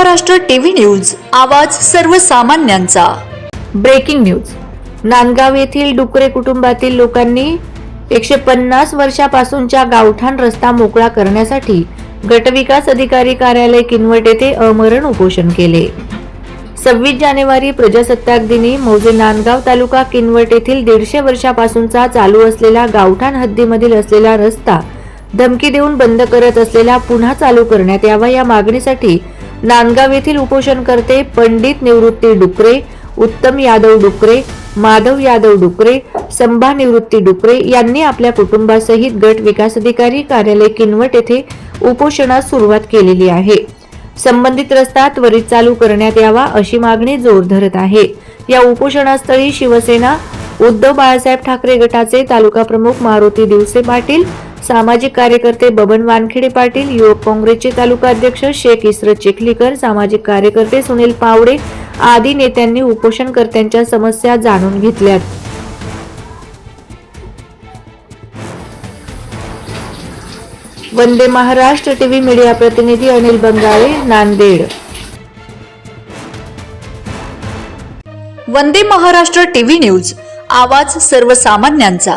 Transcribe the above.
Maharashtra TV news आवाज सर्वसामान्यांचा. Breaking news. Nandgaon येथील डुकरे कुटुंबातील लोकांनी एकशे पन्नास वर्षापासूनच्या गावठाण रस्ता मोकळा करण्यासाठी गटविकास अधिकारी कार्यालय किनवट येथे अमरण उपोषण केले. सव्वीस जानेवारी प्रजासत्ताक दिनी मौजे नांदगाव तालुका किनवट येथील दीडशे वर्षापासूनचा चालू असलेला गावठाण हद्दीमधील असलेला रस्ता धमकी देऊन बंद करत असलेला पुन्हा चालू करण्यात यावा या मागणीसाठी नांदगाव येथील उपोषणकर्ते पंडित निवृत्ती डुकरे उत्तम यादव डुकरे माधव यादव डुकरे संभा निवृत्ती डुकरे यांनी आपल्या कुटुंबासहित गट विकास अधिकारी कार्यालय किनवट येथे उपोषणास सुरुवात केलेली आहे. संबंधित रस्ता त्वरित चालू करण्यात यावा अशी मागणी जोर धरत आहे. या उपोषणास्थळी शिवसेना उद्धव बाळासाहेब ठाकरे गटाचे तालुका प्रमुख मारुती दिवसे पाटील सामाजिक कार्यकर्ते बबन वानखेडे पाटील युवक काँग्रेसचे तालुका अध्यक्ष शेख इस्रत चिखलीकर सामाजिक कार्यकर्ते सुनील पावडे आदी नेत्यांनी उपोषणकर्त्यांच्या समस्या जाणून घेतल्यात. वंदे महाराष्ट्र टीव्ही मीडिया प्रतिनिधी अनिल बंगाळे नांदेड. वंदे महाराष्ट्र टीव्ही न्यूज आवाज सर्वसामान्यांचा.